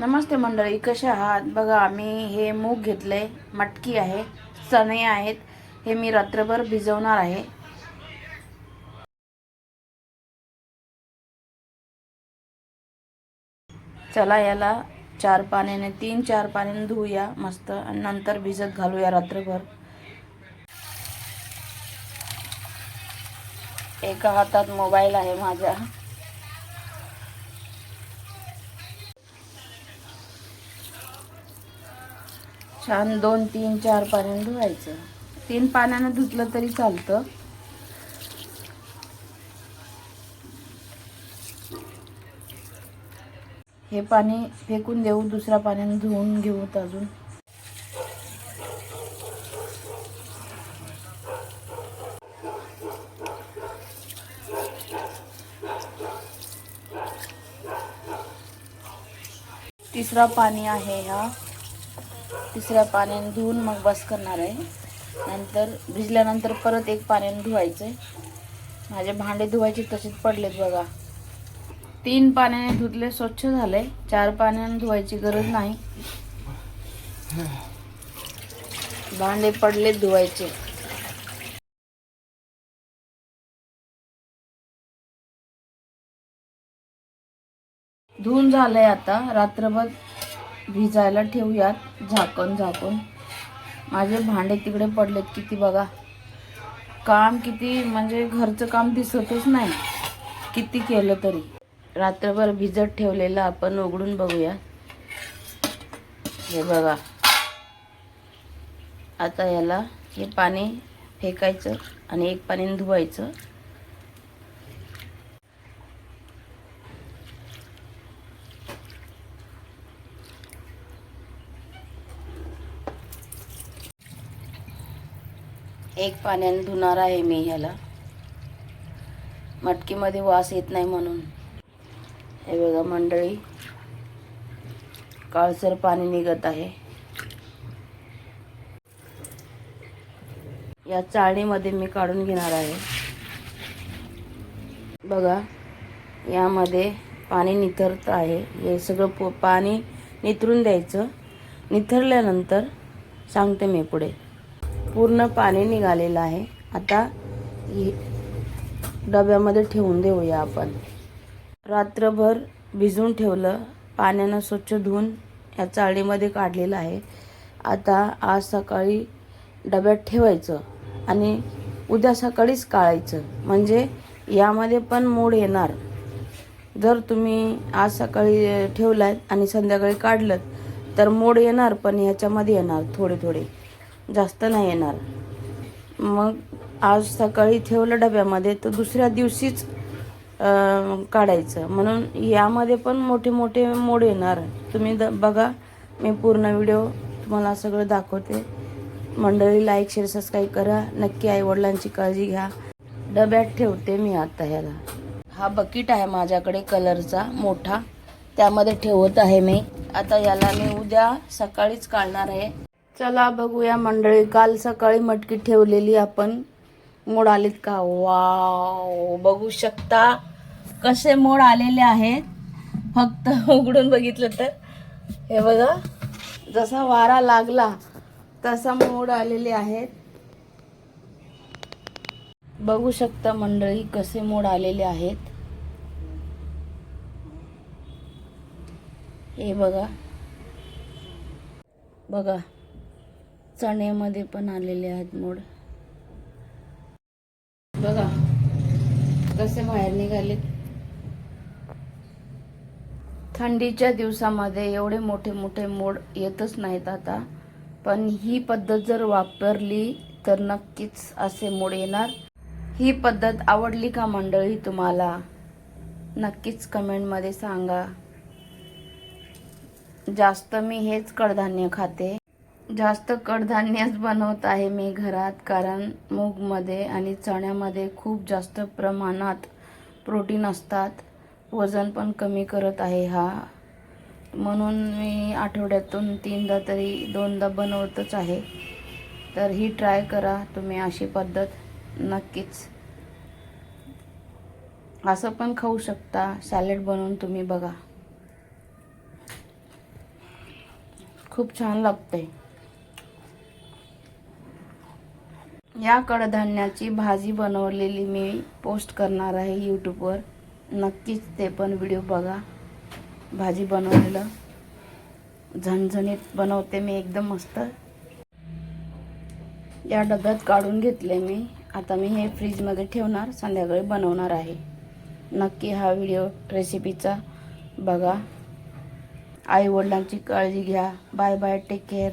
नमस्ते मंडळी कशा आहात? बघा आम्ही हे मूग घेतले मटकी आहे चणे आहेत. हे मी रात्रभर भिजवणार आहे. चला याला चार पाण्याने तीन चार पाण्याने धुवूया मस्त. आणि नंतर भिजत घालूया रात्रभर. एका हातात मोबाईल आहे माझ्या छान दोन तीन चार पाण्याने धुवायचं. तीन पाण्यानं धुतलं तरी चालतं. हे पाणी फेकून देऊ दुसऱ्या पाण्याने धुवून घेऊ अजून. तिसरा पाणी आहे हा. तिसऱ्या पाण्याने धुवून मग बस करणार आहे. नंतर भिजल्यानंतर परत एक पाण्याने धुवायचं आहे. माझे भांडे धुवायचे तसेच पडलेत बघा. तीन पाण्याने धुतले स्वच्छ झाले चार पाण्याने धुवायची गरज नाही. भांडे पडले धुवायचे. धुवून झालंय आता. रात्रभर भिजायला ठेवूयात झाकण झाकून माझे भांडे तिकडे पडलेत किती बघा. काम किती म्हणजे घरचं काम दिसतच नाही. किती केलं तरी. रात्रभर भिजत ठेवलेलं आपण उघडून बघूया. हे बघा. आता याला हे पाणी फेकायचं आणि एक पाण्याने धुवायचं. एक पाण्याने धुणार आहे मी ह्याला. मटकीमध्ये वास येत नाही म्हणून. हे बघा मंडळी काळसर पाणी निघत आहे. या चाळणीमध्ये मी काढून घेणार आहे. बघा यामध्ये पाणी निथरत आहे. हे सगळं पो पाणी निथरून द्यायचं. निथरल्यानंतर सांगते मी पुढे. पूर्ण पाणी निघालेलं आहे. आता डब्यामध्ये ठेवून देऊया आपण. रात्रभर भिजून ठेवलं पाण्यानं स्वच्छ धुवून या चाळणीमध्ये काढलेलं आहे. आता आज सकाळी डब्यात ठेवायचं आणि उद्या सकाळीच काढायचं. म्हणजे यामध्ये पण मोड येणार. जर तुम्ही आज सकाळी ठेवलात आणि संध्याकाळी काढलं तर मोड येणार पण ह्याच्यामध्ये येणार थोडे थोडे. जास्त नाही येणार. मग आज सकाळी ठेवलं डब्यामध्ये तर दुसऱ्या दिवशीच काढायचं. म्हणून यामध्ये पण मोठे मोठे मोड येणार. तुम्ही द बघा मी पूर्ण व्हिडिओ तुम्हाला सगळं दाखवते. मंडळी लाईक शेअर सबस्क्राईब करा. नक्की आईवडिलांची काळजी घ्या. डब्यात ठेवते मी आता ह्याला. हा बकेट आहे माझ्याकडे कलरचा मोठा. त्यामध्ये ठेवत आहे मी. आता याला मी उद्या सकाळीच काढणार आहे. चला बघूया मंडळी काल सकाळी मटकी ठेवलेली आपण. मोड आलेत का? वाव बघू शकता कसे मोड आलेले आहेत. फक्त उघडून बघितलं तर. हे बघा जसा वारा लागला तसा मोड आलेले आहेत. बघू शकता मंडळी कसे मोड आलेले आहेत. हे बघा. बघा चण्यामध्ये पण आलेले आहेत मोड. बघा कसे बाहेर निघालेत थंडीच्या दिवसामध्ये एवढे मोठे मोठे मोड येतच नाहीत आता. पण ही पद्धत जर वापरली तर नक्कीच असे मोड येणार. ही पद्धत आवडली का मंडळी तुम्हाला? नक्कीच कमेंटमध्ये सांगा. जास्त मी हेच कडधान्य खाते. जास्त कडधान्यच बनवत आहे मी घरात कारण मूगमध्ये आणि चण्यामध्ये खूप जास्त प्रमाणात प्रोटीन असतात. वजन पण कमी करत आहे हा. म्हणून मी आठवड्यातून तीनदा तरी दोनदा बनवतच आहे. तर ही ट्राय करा तुम्ही अशी पद्धत नक्कीच. असं पण खाऊ शकता. सॅलेड बनवून तुम्ही बघा. खूप छान लागते या कडधान्याची भाजी बनवलेली मी पोस्ट करणार आहे यूट्यूबवर. नक्कीच ते पण व्हिडिओ बघा. भाजी बनवलेलं. झणझणीत बनवते मी एकदम मस्त. या डब्यात काढून घेतले मी. आता मी हे फ्रीजमध्ये ठेवणार संध्याकाळी बनवणार आहे. नक्की हा व्हिडिओ रेसिपीचा बघा. आईवडिलांची काळजी घ्या. Bye bye take care